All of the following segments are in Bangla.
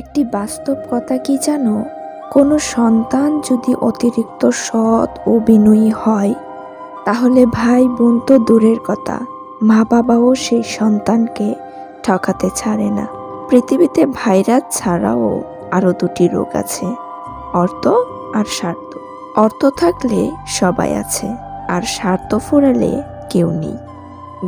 একটি বাস্তব কথা কি জানো? কোনো সন্তান যদি অতিরিক্ত সৎ ও বিনয়ী হয়, তাহলে ভাই বোন তো দূরের কথা। মা বাবাও সেই সন্তানকে ঠকাতে ছাড়ে না। পৃথিবীতে ভাইরাস ছাড়াও আরও দুটি রোগ আছে, অর্থ আর স্বার্থ। অর্থ থাকলে সবাই আছে, আর স্বার্থ ফুরালে কেউ নেই।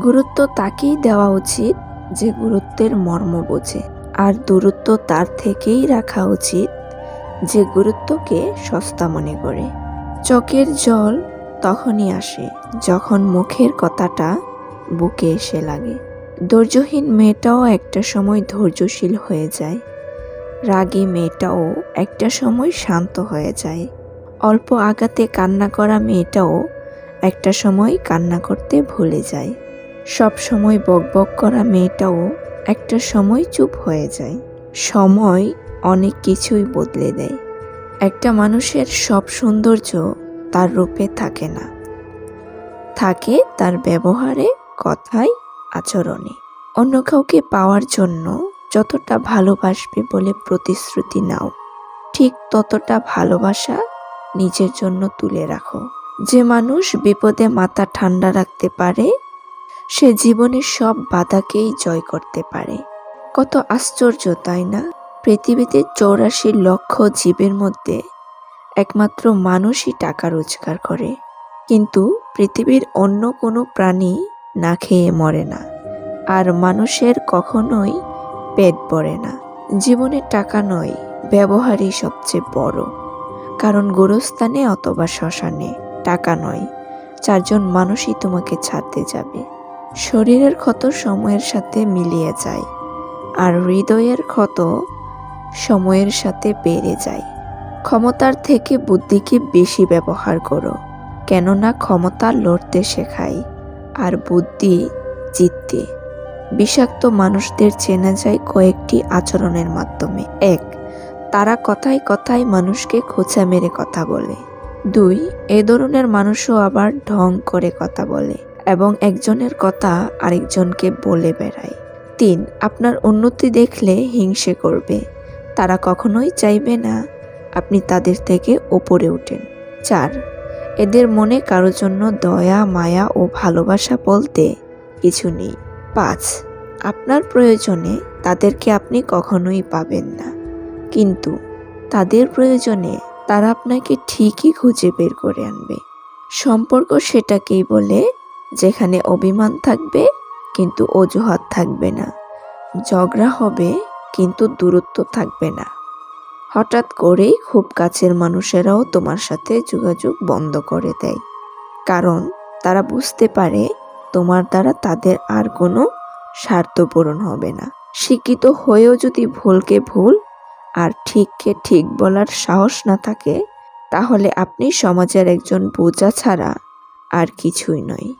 গুরুত্ব তাকেই দেওয়া উচিত যে গুরুত্বের মর্ম বোঝে। আর দূরত্ব তার থেকেই রাখা উচিত, যে গুরুত্বকে সস্তা মনে করে। চোখের জল তখনই আসে যখন মুখের কথাটা বুকে এসে লাগে। ধৈর্যহীন মেয়েটাও একটা সময় ধৈর্যশীল হয়ে যায়। রাগী মেয়েটাও একটা সময় শান্ত হয়ে যায়। অল্প আঘাতে কান্না করা মেয়েটাও একটা সময় কান্না করতে ভুলে যায়। সব সময় বকবক করা মেয়েটাও একটা সময় চুপ হয়ে যায়। সময় অনেক কিছুই বদলে দেয়। একটা মানুষের সব সৌন্দর্য তার রূপে থাকে না। থাকে তার ব্যবহারে, কথায়, আচরণে। অন্য কাউকে পাওয়ার জন্য যতটা ভালোবাসবে বলে প্রতিশ্রুতি নাও। ঠিক ততটা ভালোবাসা নিজের জন্য তুলে রাখো। যে মানুষ বিপদে মাথা ঠান্ডা রাখতে পারে সে জীবনের সব বাধাকেই জয় করতে পারে। কত আশ্চর্য, তাই না? পৃথিবীতে চৌরাশি লক্ষ জীবের মধ্যে একমাত্র মানুষই টাকা রোজগার করে। কিন্তু পৃথিবীর অন্য কোনো প্রাণী না খেয়ে মরে না। আর মানুষের কখনোই পেট ভরে না। জীবনে টাকা নয়, ব্যবহারই সবচেয়ে বড়। কারণ গোরস্থানে অথবা শ্মশানে টাকা নয়, চারজন মানুষই তোমাকে ছাড়তে যাবে। শরীরের ক্ষত সময়ের সাথে মিলিয়ে যায় আর হৃদয়ের ক্ষত সময়ের সাথে বেড়ে যায়। ক্ষমতার থেকে বুদ্ধিকে বেশি ব্যবহার করো, কেননা ক্ষমতা লড়তে শেখায় আর বুদ্ধি জিততে। বিষাক্ত মানুষদের চেনা যায় কয়েকটি আচরণের মাধ্যমে। এক, তারা কথায় কথায় মানুষকে খোঁচা মেরে কথা বলে। দুই, এ ধরনের মানুষও আবার ঢং করে কথা বলে। এবং একজনের কথা আরেকজনকে বলে বেড়ায়। তিন, আপনার উন্নতি দেখলে হিংসে করবে। তারা কখনোই চাইবে না আপনি তাদের থেকে ওপরে উঠেন। চার, এদের মনে কারোর জন্য দয়া, মায়া ও ভালোবাসা বলতে কিছু নেই। পাঁচ, আপনার প্রয়োজনে তাদেরকে আপনি কখনোই পাবেন না। কিন্তু তাদের প্রয়োজনে তারা আপনাকে ঠিকই খুঁজে বের করে আনবে। সম্পর্ক সেটাকেই বলে যেখানে অভিমান থাকবে, কিন্তু অজুহাত থাকবে না। ঝগড়া হবে, কিন্তু দূরত্ব থাকবে না। হঠাৎ করেই খুব কাছের মানুষেরাও তোমার সাথে যোগাযোগ বন্ধ করে দেয়। কারণ তারা বুঝতে পারে, তোমার দ্বারা তাদের আর কোনো স্বার্থ পূরণ হবে না। শিক্ষিত হয়েও যদি ভুলকে ভুল আর ঠিককে ঠিক বলার সাহস না থাকে, তাহলে আপনি সমাজের একজন বোঝা ছাড়া আর কিছুই নয়।